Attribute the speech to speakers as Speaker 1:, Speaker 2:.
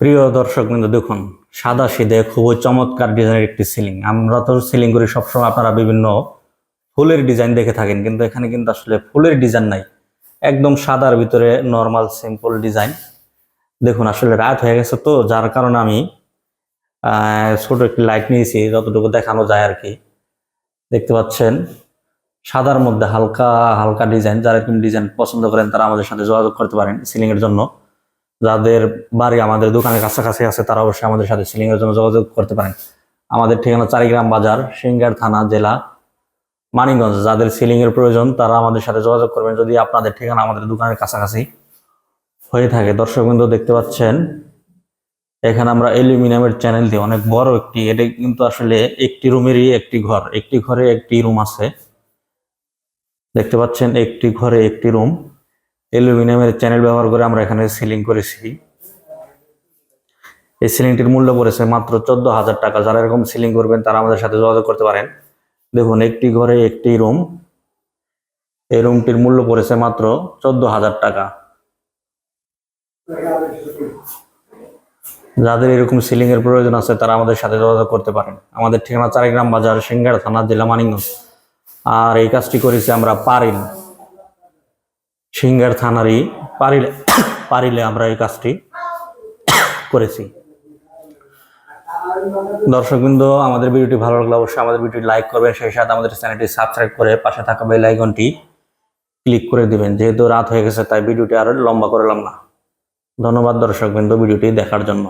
Speaker 1: প্রিয় দর্শক বিন্দু দেখুন, সাদা সিধে খুবই চমৎকার ডিজাইনের একটি সিলিং আমরা তো সিলিং করি, সবসময় আপনারা বিভিন্ন ফুলের ডিজাইন দেখে থাকেন, কিন্তু এখানে কিন্তু আসলে ফুলের ডিজাইন নাই। একদম সাদার ভিতরে নর্মাল সিম্পল ডিজাইন দেখুন, আসলে রাত হয়ে গেছে তো, যার কারণে আমি ছোট একটি লাইট নিয়েছি, যতটুকু দেখানো যায় আর কি। দেখতে পাচ্ছেন, সাদার মধ্যে হালকা হালকা ডিজাইন যারা এরকম ডিজাইন পছন্দ করেন, তারা আমাদের সাথে যোগাযোগ করতে পারেন সিলিংয়ের জন্য। যাদের বাড়ি আমাদের দোকানের কাছাকাছি আছে, তারা অবশ্যই আমাদের সাথে সিলিং এর জন্য যোগাযোগ করতে পারেন। আমাদের ঠিকানা চারিগ্রাম বাজার, সিঙ্গার থানা, জেলা মানিকগঞ্জ। যাদের সিলিং এর প্রয়োজন, তারা আমাদের সাথে যোগাযোগ করবেন। যদি আপনাদের ঠিকানা আমাদের দোকানের কাছাকাছি হয়ে থাকে, দর্শক বিন্দু দেখতে পাচ্ছেন, এখানে আমরা অ্যালুমিনিয়ামের চ্যানেল দিয়ে অনেক বড় একটি, এটা কিন্তু আসলে একটি রুমেরই একটি ঘর। একটি ঘরে একটি রুম আছে। দেখতে পাচ্ছেন, একটি ঘরে একটি রুম অ্যালুমিনিয়ামের চ্যানেল ব্যবহার করে আমরা এখানে সিলিং করেছি। এই সিলিংটির মূল্য পড়েছে মাত্র চোদ্দ হাজার টাকা। যারা এরকম সিলিং করবেন, তারা আমাদের সাথে যোগাযোগ করতে পারেন। দেখুন, একটি ঘরে একটি রুম। এই রুমটির মূল্য পড়েছে মাত্র চোদ্দ হাজার টাকা। যাদের এরকম সিলিং এর প্রয়োজন আছে, তারা আমাদের সাথে যোগাযোগ করতে পারেন। আমাদের ঠিকানা চারিগ্রাম বাজার সিঙ্গার থানা, জেলা মানিকগঞ্জ। আর এই কাজটি করেছি আমরা পারিল। সিঙ্গার থানারই পারিলে পারিলে আমরা এই কাজটি করেছি। দর্শকবৃন্দ, আমাদের ভিডিওটি ভালো লাগলে অবশ্যই আমাদের ভিডিওটি লাইক করবেন, সেই সাথে আমাদের চ্যানেলটি সাবস্ক্রাইব করে পাশে থাকা বেল আইকনটি ক্লিক করে দিবেন। যেহেতু রাত হয়ে গেছে, তাই ভিডিওটি আরও লম্বা করলাম না। ধন্যবাদ দর্শকবৃন্দ, ভিডিওটি দেখার জন্য।